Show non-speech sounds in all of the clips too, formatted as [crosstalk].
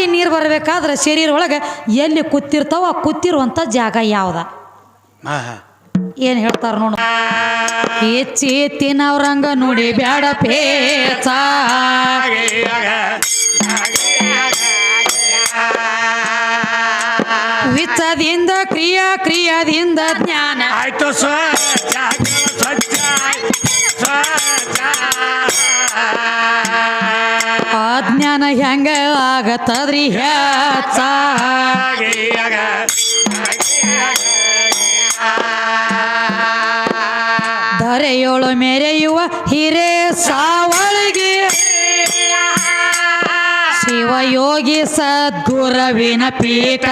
ಬಾಯಾಗಿ ನೀರು ಬರಬೇಕಾದ್ರೆ ಶರೀರ ಒಳಗೆ ಎಲ್ಲಿ ಕೂತಿರ್ತಾವ ಆ ಕೂತಿರುವಂಥ ಜಾಗ ಯಾವ್ದ? ಏನು ಹೇಳ್ತಾರ ನೋಡು. ಹೆಚ್ಚಿ ತಿನ್ನವ್ರಂಗ ನೋಡಿ ಬ್ಯಾಡ ಪೇಚ. ವಿಚ್ಚದಿಂದ ಕ್ರಿಯಾ ಕ್ರಿಯಾದಿಂದ ಜ್ಞಾನ. ಆಯ್ತು ಅಜ್ಞಾನ ಹೆಂಗ ಆಗತ್ತದ್ರಿ ಹೆಚ್ಚ ಧರೆಯೋಳು ಮೆರೆಯುವ ಹಿರೇ ಸಾವಳಿಗೆ. ಶಿವಯೋಗಿ ಸದ್ಗುರವಿನ ಪೀಠ.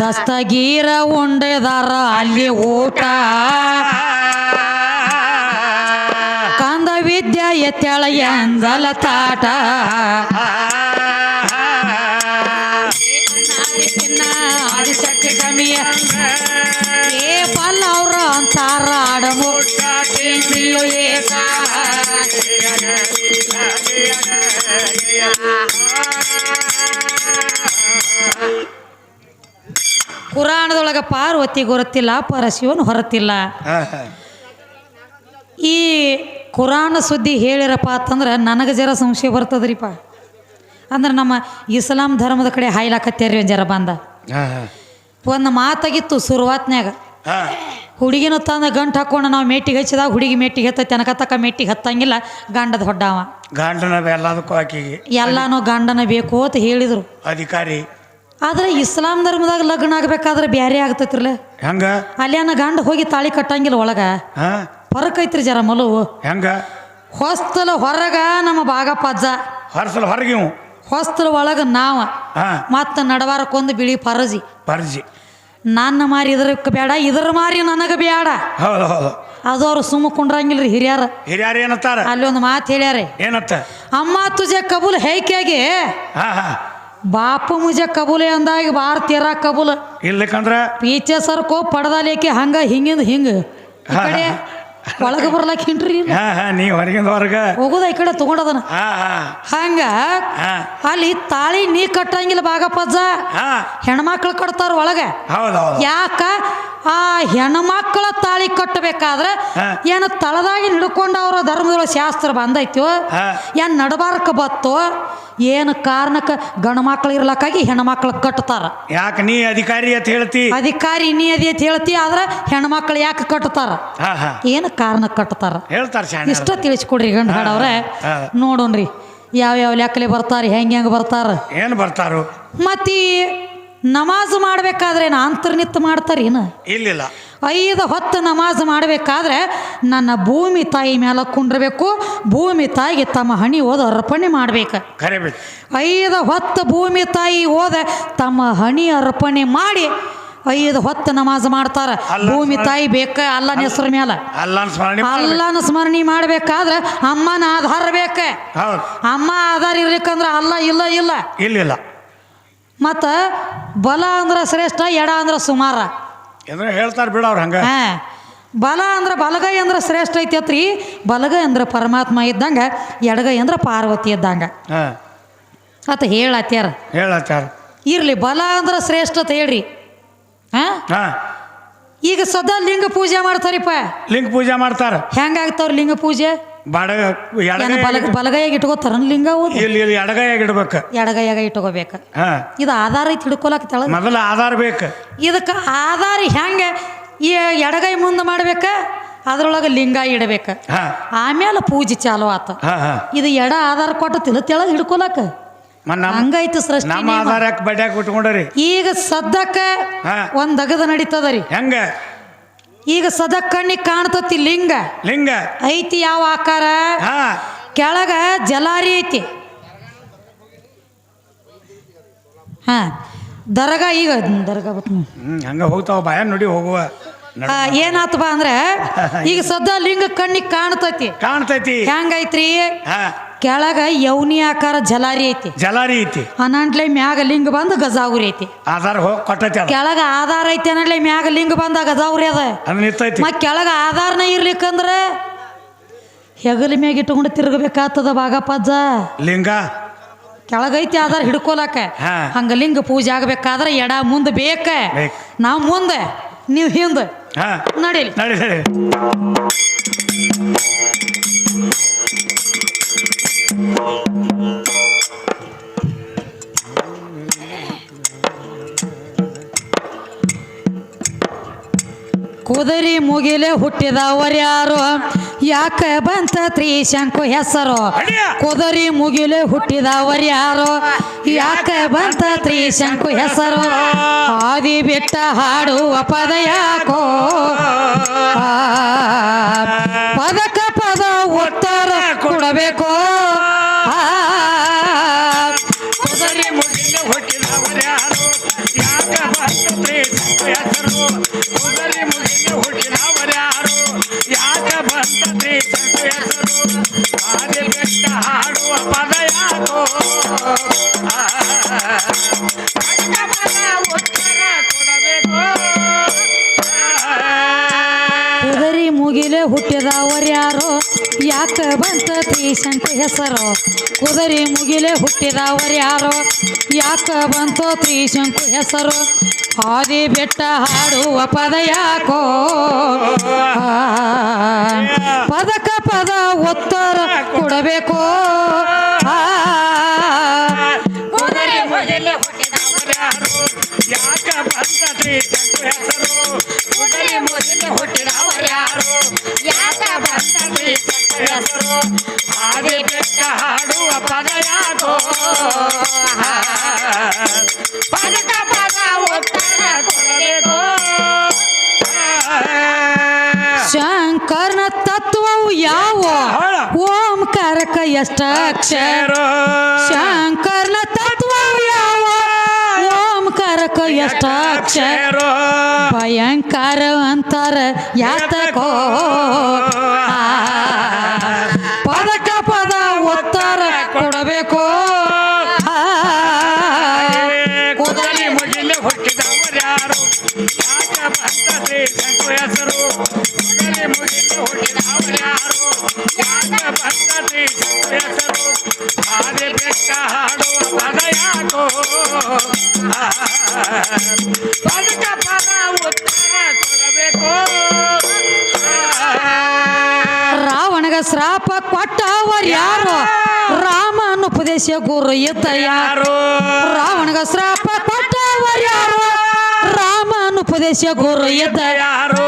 ದಸ್ತಗೀರ ಉಂಡೆದಾರ ಅಲ್ಲಿ ಊಟ. ಎತ್ತಳ ಎಂದಲ ತಾಟ ಆದಿಶಕ್ತಿ ಕಮಿಯ ಏ ಪಲ್ಲ ಅವ್ರ ಅಂತಾರ ಆಡಮುಟ್ಟ. ಪುರಾಣದೊಳಗ ಪಾರ್ವತಿ ಗೊರತಿಲ್ಲ ಪರಶಿವನ್ ಹೊರತಿಲ್ಲ ಈ ಕುರಾನ್ ಸುದ್ದಿ ಹೇಳಿರಪ್ಪ ಅಂತಂದ್ರೆ ನನಗೆ ಜರ ಸಂಶಯ ಬರ್ತದ್ರಿಪ್ಪ. ಅಂದ್ರೆ ನಮ್ಮ ಇಸ್ಲಾಂ ಧರ್ಮದ ಕಡೆ ಹಾಯ್ಲಾಕತ್ತೇರಿ ಜರ ಬಂದ. ಒಂದು ಮಾತಾಗಿತ್ತು ಶುರುವಾತ್ನ್ಯಾಗ ಹುಡುಗಿನ ತಂದ ಗಂಟು ಹಾಕೊಂಡು ನಾವು ಮೇಟಿಗೆ ಹಚ್ಚಿದಾಗ ಹುಡುಗಿ ಮೇಟಿಗೆ ಹತ್ತ ತನಕ ಮೆಟ್ಟಿಗೆ ಹತ್ತಂಗಿಲ್ಲ ಗಂಡದ ಹೊಡ್ಡಾವ. ಗಂಡನ ಎಲ್ಲದಕ್ಕೂ ಆಕಿಗೆ. ಎಲ್ಲಾನು ಗಂಡನ ಬೇಕು ಅಂತ ಹೇಳಿದರು. ಅಧಿಕಾರಿ. ಆದ್ರೆ ಇಸ್ಲಾಂ ಧರ್ಮದಾಗ ಲಗ್ನ ಆಗ್ಬೇಕಾದ್ರೆ ಬ್ಯಾರೆ ಆಗ್ತೈತ್ರಲ್ಲ. ಹಂಗ? ಅಲ್ಲಿ ಗಂಡ ಹೋಗಿ ತಾಳಿ ಕಟ್ಟಂಗಿಲ್ಲ ಒಳಗ. ಹಾ ಹೊರಕ್ ಐತ್ರಿ ಜರ ಮಲವು. ಹೆಂಗ? ಹೊಸ್ತಲ ಹೊರಗ ನಮ್ಮ ಬಾಗಪ್ಪ ಅಜ್ಜ ಹೊರಸಲ ಹೊರಗೆ ಇವು? ಹೊಸ್ತಲ ಒಳಗ ನಾವ. ಮತ್ತ ನಡವಾರಕ್ಕೊಂದು ಬಿಳಿ ಪರಜಿ. ಪರಜಿ. ನನ್ನ ಮಾರಿ ಇದ್ರ ಬೇಡ ಇದ್ರ ಮಾರಿ ನನಗೆ ಬೇಡ ಹೌದು ಹೌದು. ಅದು ಅವ್ರು ಸುಮ್ಮ ಕುಂಡ್ರಂಗಿಲ್ರಿ ಹಿರಿಯರ. ಹಿರಿಯರು ಏನತ್ತಾರ? ಅಲ್ಲಿ ಒಂದು ಮಾತು ಹೇಳ್ಯಾರೆ. ಏನತ್ತ? ಅಮ್ಮ ತುಜೆ ಕಬೂಲ್ ಹೇಕೆಗೆ ಬಾಪ ಮುಜೆ ಕಬೂಲೆ ಅಂದಾಗ ಬಾರ್ ತೀರ ಕಬೂಲ್. ಇಲ್ಲಕಂದ್ರ ಪೀಚೆ ಸರ್ಕೋ ಪಡದಾಲೇಕೆ ಹಂಗ ಹಿಂಗಿಂದ ಹಿಂಗ. ಈ ಕಡೆ ಒಳಗೆ ಬರ್ಲಾಕ ಹಿಂಡ್ರಿ ಹಾ ಹಾ ನೀ ಹೊರಗಿಂದ ಹೊರಗ. ಹೋಗೋದ ಈ ಕಡೆ ತಗೊಂಡದನ ಹಾ ಹಾ. ಹಂಗ ಹಾ. ಅಲ್ಲಿ ತಾಳಿ ನೀ ಕಟ್ಟಂಗಿಲ್ಲ ಬಾಗಪ್ಪಜ್ಜ ಹಾ. ಹೆಣ್ಮಕ್ಳು ಕಟ್ತಾರ ಒಳಗೆ. ಯಾಕ? ಆ ಹೆಣ್ಮಕ್ಳ ತಾಳಿ ಕಟ್ಟಬೇಕಾದ್ರೆ ಏನು ತಳದಾಗಿ ಹಿಡ್ಕೊಂಡು ಅವರ ಧರ್ಮದೊಳಗೆ ಶಾಸ್ತ್ರ ಬಂದೈತೋ. ಏನು ನಡಬಾರಕ ಬತ್ತೋ ಏನು ಕಾರಣಕ್ಕೆ ಗಂಡು ಮಕ್ಳು ಇರ್ಲಕ್ಕಾಗಿ ಹೆಣ್ಮಕ್ಳು ಕಟ್ತಾರ? ಯಾಕೆ ನೀ ಅಧಿಕಾರಿ ಅಂತ ಹೇಳ್ತಿ? ಅಧಿಕಾರಿ ನೀ ಅದೇ ಅಂತ ಹೇಳ್ತಿ ಆದ್ರೆ ಹೆಣ್ಮಕ್ಳು ಯಾಕೆ ಕಟ್ತಾರ? ಹಾ ಹಾ. ಏನು ಕಾರಣ ಕಟ್ತಾರ? ಹೇಳ್ತಾರ ಶಾಣೆ ಇಷ್ಟ ತಿಳಿಸ್ಕೊಡ್ರಿ ಗಂಡು ಹಾಡವ್ರೆ. ನೋಡೋಣ್ರಿ ಯಾವ ಯಾವ ಲೆಕ್ಕಲೆ ಬರ್ತಾರೆ ಹೆಂಗೆ ಹೆಂಗೆ ಬರ್ತಾರ? ಏನು ಬರ್ತಾರೋ? ಮತ್ತು ನಮಾಜ್ ಮಾಡ್ಬೇಕಾದ್ರೆ ಏನು ಅಂತರ್ನಿತ್ ಮಾಡ್ತಾರೇನು ಇಲ್ಲಿಲ್ಲ. ಐದು ಹೊತ್ತು ನಮಾಜ್ ಮಾಡಬೇಕಾದ್ರೆ ನನ್ನ ಭೂಮಿ ತಾಯಿ ಮೇಲೆ ಕುಂಡ್ರಬೇಕು ಭೂಮಿ ತಾಯಿಗೆ ತಮ್ಮ ಹಣಿ ಓದ ಅರ್ಪಣೆ ಮಾಡ್ಬೇಕು. ಐದು ಹೊತ್ತು ಭೂಮಿ ತಾಯಿ ಓದ ತಮ್ಮ ಹಣಿ ಅರ್ಪಣೆ ಮಾಡಿ ಐದು ಹೊತ್ತು ನಮಾಜ್ ಮಾಡ್ತಾರ. ಭೂಮಿ ತಾಯಿ ಬೇಕ ಅಲ್ಲನ ಹೆಸರು ಮೇಲೆ. ಅಲ್ಲನ ಸ್ಮರಣೆ ಮಾಡ್ಬೇಕಾದ್ರೆ ಅಮ್ಮನ ಆಧಾರ ಬೇಕ? ಅಮ್ಮ ಆಧಾರ ಇರ್ಲಿಕ್ಕಂದ್ರೆ ಅಲ್ಲ ಇಲ್ಲ ಇಲ್ಲ? ಇಲ್ಲಿಲ್ಲ. ಮತ್ತು ಬಲ ಅಂದ್ರೆ ಶ್ರೇಷ್ಠ ಎಡ ಅಂದ್ರೆ ಸುಮಾರ. ಹೇಳ್ತಾರೆ ಹೇಳ್ತಾರ ಬಿಡ ಅವ್ರು ಹಂಗ. ಹಾಂ ಬಲ ಅಂದ್ರೆ ಬಲಗೈ ಅಂದ್ರೆ ಶ್ರೇಷ್ಠ ಐತೈತ್ರಿ ಬಲಗೈ ಅಂದ್ರೆ ಪರಮಾತ್ಮ ಇದ್ದಂಗೆ ಎಡಗೈ ಅಂದ್ರೆ ಪಾರ್ವತಿ ಇದ್ದಂಗೆ. ಹಾ ಹೇಳತ್ಯಾರ. ಹೇಳತ್ಯಾರ. ಇರಲಿ ಬಲ ಅಂದ್ರೆ ಶ್ರೇಷ್ಠ ಅಂತ ಹೇಳ್ರಿ. ಹಾ? ಹಾ. ಈಗ ಸದಾ ಲಿಂಗ ಪೂಜೆ ಮಾಡ್ತಾರಿಪ್ಪ. ಲಿಂಗ ಪೂಜೆ ಮಾಡ್ತಾರ. ಹೆಂಗಾಗ್ತಾವ್ರಿ ಲಿಂಗ ಪೂಜೆ? ಬಾಡ ಏನು ಎಡಗೈ ಬಲ ಬಲಗೈಯಾಗ ಇಟ್ಕೋತಾರ ಲಿಂಗ ಓದಿ ಇಲ್ಲಿ ಇಲ್ಲಿ ಎಡಗೈಯಾಗ ಇಡ್ಬೇಕು. ಎಡಗೈಯಾಗ ಇಟ್ಕೋಬೇಕು. ಹಾ. ಇದು ಆಧಾರ ಐತಿ ಹಿಡ್ಕೊಳಕ್ ತೆಳಗ? ಮೊದಲ ಆಧಾರ ಬೇಕು. ಇದಕ್ಕೆ ಆಧಾರ ಹೆಂಗೆ ಈ ಎಡಗೈ ಮುಂದೆ ಮಾಡ್ಬೇಕ ಅದ್ರೊಳಗೆ ಲಿಂಗ ಇಡಬೇಕು. ಆಮೇಲೆ ಪೂಜೆ ಚಾಲು ಆತ. ಇದು ಎಡ ಆಧಾರ ಕೊಟ್ಟು ತೆಳಗ್ ನಮ್ಮ ಹಂಗೈತಿ ಸೃಷ್ಟಿ ನಮ್ಮ ಆಧಾರಕ್ಕೆ ಆಧಾರ ಯಾಕೆ ಬಡ್ಯಾಕ ಬಿಟ್ಕೊಂಡ್ರಿ? ಈಗ ಸದ್ದಕ್ಕ. ಒಂದ್ ದಗದ ನಡೀತದ ರೀ. ಹೆಂಗ? ಈಗ ಸದ ಕಣ್ಣಿಗೆ ಕಾಣ್ತತಿ ಲಿಂಗ. ಲಿಂಗ. ಐತಿ ಯಾವ ಆಕಾರ? ಹಾ. ಕೆಳಗ ಜಲಾರಿ ಐತಿ. ಹಾ. ದರ್ಗಾ ಈಗ ದರ್ಗಾ ಬತ್ ಹಂಗ ಹೋಗ್ತಾವ ಭಯ ನೋಡಿ ಹೋಗುವ. ಏನಾತ ಅಂದ್ರೆ [laughs] ಈಗ ಸದ್ದ ಲಿಂಗ ಕಣ್ಣಿಗೆ ಕಾಣ್ತತಿ. ಕಾಣ್ತೈತಿ. ಹೆಂಗೈತ್ರಿ? ಹಾ. ಕೆಳಗ ಯೌನಿ ಆಕಾರ ಜಲಾರಿ ಐತಿ. ಜಲಾರಿ ಐತಿ. ಅನಂಟ್ಲೆ ಮ್ಯಾಗ ಲಿಂಗ ಬಂದು ಗಜಾವುರಿ ಐತಿ. ಆಧಾರ ಹೋಗಿ ಕೊಟ್ಟೈತಿ ಅದ. ಕೆಳಗ ಆಧಾರ ಐತಿ ಅನಂಟ್ಲೆ ಮ್ಯಾಗ ಲಿಂಗ ಬಂದ ಗಜಾವುರಿ ಅದ. ಅದು ನಿಂತೈತಿ. ಮತ್ ಕೆಳಗ ಆಧಾರನ ಇರ್ಲಿಕ್ಕಂದ್ರ ಹೆಗಲ ಮ್ಯಾಗ ಇಟ್ಕೊಂಡು ತಿರುಗಬೇಕಾಗ್ತದ ಬಾಗಪ್ಪಜ್ಜ ಲಿಂಗ. ಕೆಳಗೈತಿ ಆಧಾರ ಹಿಡ್ಕೊಲಕ. ಹಾ. ಹಂಗ ಲಿಂಗ ಪೂಜೆ ಆಗ್ಬೇಕಾದ್ರೆ ಎಡ ಮುಂದೆ ಬೇಕ. ಬೇಕ್. ನಾವು ಮುಂದೆ ನೀವು ಹಿಂದೆ. ಹಾ. ನಡೀಲಿ. ನಡಿ ನಡಿ. ಕುದುರಿ ಮುಗಿಲೆ ಹುಟ್ಟಿದವರ್ಯಾರು ಯಾಕ ಬಂತ ತ್ರಿಶಂಕು ಹೆಸರು? ಕುದರಿ ಹುಟ್ಟಿದ ಹುಟ್ಟಿದವರ್ಯಾರು ಯಾಕ ಬಂತ ತ್ರಿಶಂಕು ಹೆಸರು? ಆದಿ ಬಿಟ್ಟ ಹಾಡುವ ಪದ ಯಾಕೋ? ಪದಕ ಪದ ಉತ್ತರ ಕೊಡಬೇಕು? ಹೆಸರು. ಕುದುರಿ ಮುಗಿಲೆ ಹುಟ್ಟಿದವರ್ಯಾರು ಯಾಕ ಬಂತು ತ್ರಿಶಂಕು ಹೆಸರು? ಆದಿ ಬೆಟ್ಟ ಹಾಡುವ ಪದ ಯಾಕೋ? ಪದಕ ಪದ ಉತ್ತರ ಕೊಡಬೇಕು. ಆ, ಕುದುರೆ ಮುಗಿಲ ಹುಟ್ಟಿದವರ್ಯಾರು ಯಾಕ ಬಂತದ್ರಿ ಚಂಕು ಹೆಸರು ಕುದುರೆ ಮುಗಿಲ ಹುಟ್ಟಿದವರ್ಯಾರು ಯಾಕ ಬಂತದ್ರಿ ಚಂಕು ಹೆಸರು ಹಾದಿ ಬೆಟ್ಟ ಹಾಡುವ ಪದ ಯಾಕೋ ಪದಕ ಪದ ಉತ್ತರ ಕೊಡಬೇಕು. ಶಂಕರನ ತತ್ವವು ಯಾವ? ಓಂಕಾರಕ ಎಷ್ಟ ಅಕ್ಷರ? ಶಂಕರನ ತತ್ವವು ಯಾವ? ಓಂಕಾರಕ ಎಷ್ಟ ಅಕ್ಷರ? ಭಯಂಕರ ಅಂತಾರ ಯಾತಕೋ? ಹಾಡುವ ಪದ ಯಾಕೋ ಆ, ಪದಕ ಪದ ಉತ್ತರ ಕೊಡಬೇಕು ರಾವಣಗ ಶ್ರಾಪ ಕೊಟ್ಟವರು ಯಾರು? ರಾಮನ ಉಪದೇಶ ಗುರು ಎತ್ತ ಯಾರು? ರಾವಣಗ ಶ್ರಾಪ ಕೊಟ್ಟವರು ಯಾರು? ರಾಮನ ಉಪದೇಶ ಗುರು ಇದ್ದ ಯಾರು?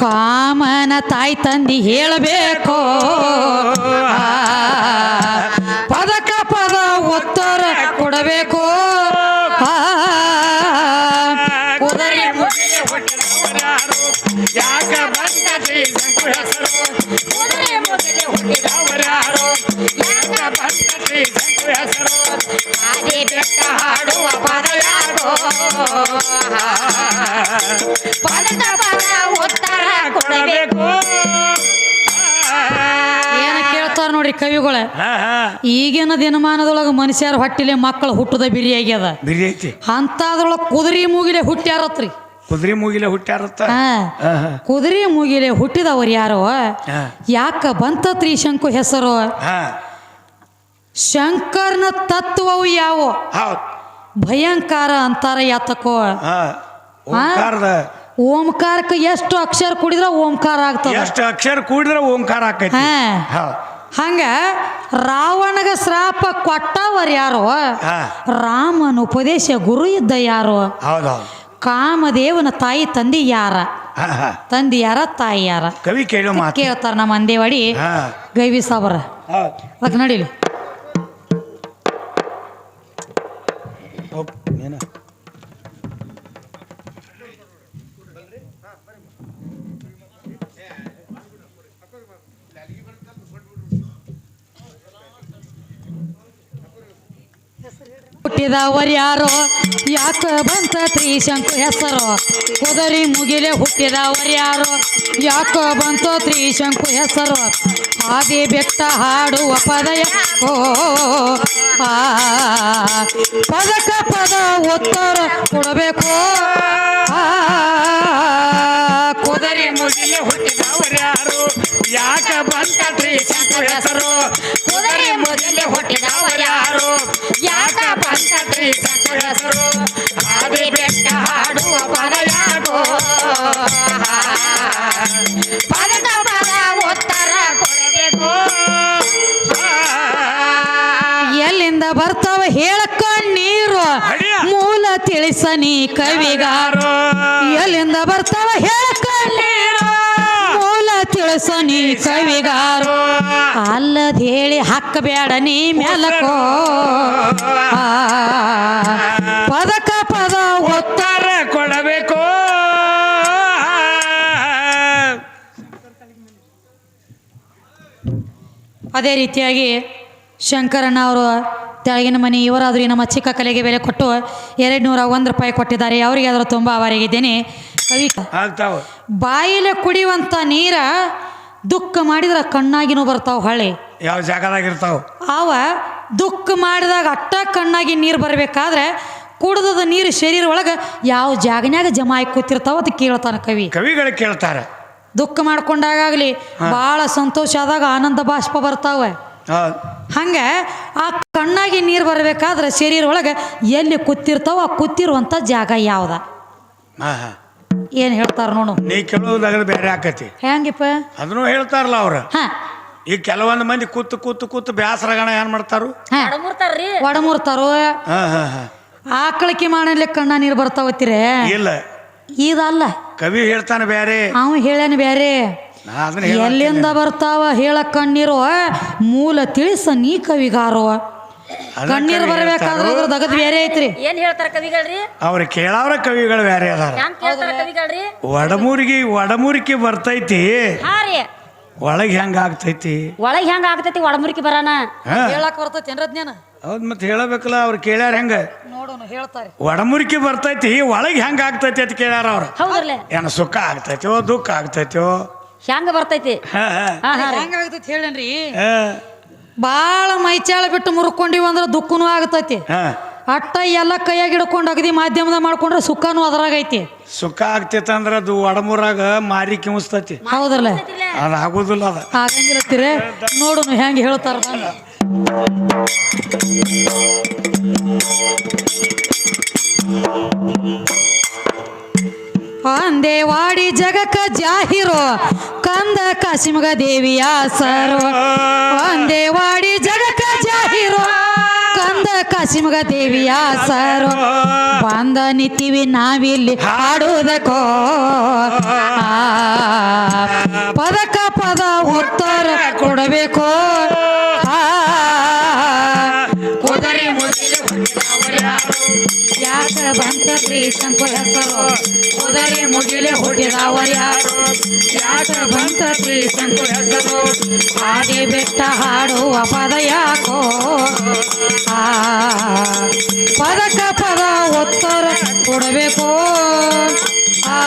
ಕಾಮನ ತಾಯಿ ತಂದಿ ಹೇಳಬೇಕು. ಆ, ನೋಡ್ರಿ ಕವಿಗಳ? ಈಗಿನ ದಿನಮಾನದೊಳಗ ಮನುಷ್ಯರ ಹೊಟ್ಟಿಲೆ ಮಕ್ಕಳು ಹುಟ್ಟದ ಬಿರಿ ಆಗ್ಯದ ಬಿರಿ ಐತಿ. ಅಂತಾದ್ರೊಳಗೆ ಕುದುರೆ ಮೂಗಿಲೆ ಹುಟ್ಟ್ಯಾರತ್ರಿ. ಕುದುರೆ ಮುಗಿಲೆ ಹುಟ್ಟ್ಯಾರತ್ತ. ಕುದುರೆ ಮುಗಿಲೆ ಹುಟ್ಟಿದವರು ಯಾರೋ. ಯಾಕ ಬಂತತ್ರಿ ಶಂಕು ಹೆಸರು? ಶಂಕರ್ನ ತತ್ವವು ಯಾವ? ಭಯಂಕರ ಅಂತಾರ ಯಾತಕೋ ಓಂಕಾರಕ್ಕೆ ಎಷ್ಟು ಅಕ್ಷರ ಕುಡಿದ್ರೆ ಓಂಕಾರ ಆಗ್ತದೆ. ಎಷ್ಟು ಅಕ್ಷರ ಕೂಡಿದ್ರೆ ಓಂಕಾರ ಆಕೈತಿ. ಹಂಗ ರಾವಣಗ ಶ್ರಾಪ ಕೊಟ್ಟವರು ಯಾರು? ರಾಮನ ಉಪದೇಶ ಗುರು ಇದ್ದ ಯಾರು? ಹೌದೌದು ಕಾಮದೇವನ ತಾಯಿ ತಂದಿ ಯಾರ? ತಂದಿ ಯಾರ ತಾಯಿ ಯಾರ? ಕವಿ ಕೇಳೋ ಮಾತು. ಕೇಳ್ತಾರ ನಮ್ಮ ಅಂದೇವಾಡಿ ಗವಿ ಸಾಬರ. ಅದಕ್ಕೆ ನಡೀಲಿ. ಹುಟ್ಟಿದವರು ಯಾರೋ? ಯಾಕ ಬಂತ ತ್ರಿಶಂಕು ಹೆಸರು? ಕುದರಿ ಮುಗಿಲೆ ಹುಟ್ಟಿದವರು ಯಾರು? ಯಾಕ ಬಂತ ತ್ರಿಶಂಕು ಹೆಸರು? ಆದಿ ಬೆಟ್ಟ ಹಾಡುವ ಪದ ಯಾಕೋ ಆ, ಪದಕ ಪದ ಉತ್ತರ ಕೊಡಬೇಕು. ಕುದರಿ ಮುಗಿಲೆ ಹುಟ್ಟಿದವರ್ಯಾರು ಯಾಕ ಬಂತ ತ್ರಿಶಂಕು ಹೆಸರು? ಕುದರಿ ಮುಗಿಲೆ ಹುಟ್ಟಿದವರು ಯಾರು? ಯಾಕ ಆದಿ ಬೆಟ್ಟ ಹಾಡುವ ಪದದ ಪದ ಉತ್ತರ ಕೊಡಬೇಕು ಎಲ್ಲಿಂದ ಬರ್ತಾವ ಹೇಳಕ್ಕ ನೀರು. ಮೂಲ ತಿಳಿಸನಿ ಕವಿಗಾರು. ಎಲ್ಲಿಂದ ಬರ್ತಾವ ಹೇಳಕ್ಕ ನೀರು ಮೂಲ ತಿಳಿಸನಿ ಕವಿಗಾರ. ಅಲ್ಲದ ಹೇಳಿ ಹಾಕಬೇಡ ನೀ ಮೆಲಕೋ ಅದೇ ರೀತಿಯಾಗಿ ಶಂಕರಣ್ಣ ಅವರು ತೆಳಗಿನ ಮನೆ ಇವರಾದರೂ ನಮ್ಮ ಚಿಕ್ಕ ಕಲೆಗೆ ಬೆಲೆ ಕೊಟ್ಟು ಎರಡು ನೂರ ಒಂದು ರೂಪಾಯಿ ಕೊಟ್ಟಿದ್ದಾರೆ. ಅವರಿಗೆ ಅದರ ತುಂಬ ಅವರಿಗಿದ್ದೇನೆ ಕವಿ ಬಾಯಿಲೆ ಕುಡಿಯುವಂಥ ನೀರ ದುಃಖ ಮಾಡಿದ್ರೆ ಕಣ್ಣಾಗಿನೂ ಬರ್ತಾವ ಹೊಳ್ಳಿ. ಯಾವ ಜಾಗದಾಗ ಇರ್ತಾವ? ಅವ ದುಃಖ ಮಾಡಿದಾಗ ಅಟ್ಟ ಕಣ್ಣಾಗಿ ನೀರು ಬರಬೇಕಾದ್ರೆ ಕುಡ್ದದ ನೀರು ಶರೀರ ಒಳಗೆ ಯಾವ ಜಾಗನ್ಯಾಗ ಜಮಾ ಕೂತಿರ್ತಾವ ಅದು ಕೇಳ್ತಾನೆ ಕವಿ. ಕವಿಗಳು ಕೇಳ್ತಾರ. ದುಃಖ ಮಾಡ್ಕೊಂಡಾಗಲಿ ಭಾಳ ಸಂತೋಷ ಆದಾಗ ಆನಂದ ಬಾಷ್ಪ ಬರ್ತಾವೆ. ಹಂಗೆ ಆ ಕಣ್ಣಾಗಿ ನೀರು ಬರಬೇಕಾದ್ರೆ ಶರೀರ ಒಳಗೆ ಎಲ್ಲಿ ಕೂತಿರ್ತಾವ ಆ ಕೂತಿರುವಂಥ ಜಾಗ ಯಾವ್ದ? ಏನು ಹೇಳ್ತಾರ ನೋಡು. ನೀ ಕೆಲವುದಾಗ ಬೇರೆ ಆಕತಿ. ಹೆಂಗಿಪ್ಪ? ಅದನ್ನು ಹೇಳ್ತಾರಲ್ಲ ಅವ್ರ. ಈ ಈಗ ಕೆಲವೊಂದು ಮಂದಿ ಕೂತು ಕೂತು ಕೂತು ಬ್ಯಾಸರಗಣ ಏನ್ ಮಾಡ್ತಾರು? ಒಡಮೂರ್ತಾರು? ಮಾಡಲಿಕ್ಕೆ ಆಕಳಿಕೆ ಮಾಡಲಿ ಕಣ್ಣ ನೀರು ಬರ್ತಾವತ್ತೀರೇ? ಇಲ್ಲ. ಇದಲ್ಲ. ಕವಿ ಹೇಳ್ತಾನೆ ಬೇರೆ ಅವ ಹೇಳ್ಯಾನ ಬ್ಯಾರೆ. ನಾ ಅದನ್ನ ಹೇಳ ಎಲ್ಲಿಂದ ಬರ್ತಾವ ಹೇಳ ಕಣ್ಣೀರು ಮೂಲ ತಿಳಿಸ ನೀ ಕವಿಗಾರ. ಕಣ್ಣೀರು ಬರ್ಬೇಕಾದ್ರೆ. ಅದ್ರ ದಗದ್ ಬೇರೆ ಐತ್ರಿ. ಏನ್ ಹೇಳ್ತಾರ ಕವಿಗಳ್ರಿ? ಅವ್ರ ಕೇಳವ್ರ ಕವಿಗಳು ಬೇರೆ ಅದಾರ. ಹೆಂಗ್ ಕೇಳ್ತಾರ ಕವಿಗಳ್ರಿ? ಒಡಮೂರಿಗೆ ಒಡಮೂರಿಕೆ ಬರ್ತೈತಿ. ಹಾ ರೀ. ಒಳಗೆ ಹೆಂಗ ಆಗ್ತೈತಿ? ಒಳಗೆ ಹೆಂಗ ಆಗ್ತೈತಿ? ಒಡಮುರಿಕೆ ಬರಾನ? ಹಾಂ. ಹೇಳಕ್ ಬರ್ತೈತಿ ಏನ್ರಜ್ಞಾನ ಹೌದ್ ಮತ್ತೆ ಹೇಳಬೇಕಲ್ಲ ಅವ್ರು ಕೇಳ್ಯಾರ ಹೆಂಗ? ನೋಡೋಣ ಹೇಳ್ತಾರೆ. ಒಡಮುರಿಕೆ ಬರ್ತೈತಿ ಒಳಗೆ ಹೆಂಗ ಆಗ್ತೈತಿ ಅಂತ ಕೇಳ್ಯಾರ ಅವ್ರು. ಹೌದ್ರಲ್ಲ? ಏನ ಸುಖ ಆಗ್ತೈತೋ ದುಃಖ ಆಗ್ತೈತೋ? ಹೆಂಗ ಬರ್ತೈತಿ? ಹಾ ಹಾ. ಹಾ ಹಾ ರೀ. ಹೆಂಗಾಗ್ತೈತಿ ಹೇಳೇನ್ರಿ? ಹಾ. ಭಾಳ ಮೈಚಾಳ ಬಿಟ್ಟು ಮುರ್ಕೊಂಡಿವಿ ಅಂದ್ರೆ ದುಃಖನೂ ಆಗ್ತೈತಿ. ಹಾ. ಅಟ್ಟ ಎಲ್ಲ ಕೈಯಾಗ ಹಿಡ್ಕೊಂಡು ಅಗದಿ ಮಾಧ್ಯಮದ ಮಾಡ್ಕೊಂಡ್ರೆ ಸುಖನೂ ಅದ್ರಾಗ ಐತಿ ಸುಖ ಆಗ್ತೈತೆ ಅಂದ್ರ ಅದು ಒಡಮೂರಾಗ ಮಾರಿ ಕಿಮಿಸ್ತೈತಿ. ಹೌದಲ್ಲ? ಅದು ಆಗೋದಿಲ್ಲ ಅದ. ಆಗಂಗಿರತ್ತೀರಿ ನೋಡು ಹೆಂಗೆ ಹೇಳ್ತಾರ. ಒಂದೇ ವಾಡಿ ಜಗಕ್ಕ ಜಾಹಿರೋ ಕಂದ ಕಾಶಿಮಗ ದೇವಿಯ ಸರ್ವ. ಒಂದೇ ವಾಡಿ ಜಗಕ್ಕ ಜಾಹಿರೋ. ಕಂದ ಕಾಸಿಮಗ ದೇವಿಯ ಸರು. ಬಂದ ನಿಂತೀವಿ ನಾವಿಲ್ಲಿ ಹಾಡುವುದಕ್ಕೋ. ಪದಕ ಪದ ಉತ್ತರ ಕೊಡಬೇಕು. ಯಾಕ ಬಂತ ಪ್ರೀತಂಕ ಹೆಸರು ಓದಲೆ ಮುಗಿಲೆ ಹುಟ್ಟಿದವ ಯಾರು ಯಾಕ ಬಂತ ಪ್ರೀತಂಕ ಹೆಸರು ಹಾಡಿ ಬೆಟ್ಟ ಹಾಡುವ ಪದ ಯಾಕೋ ಆ ಪದಕ ಪದ ಉತ್ತರ ಕೊಡಬೇಕು ಆ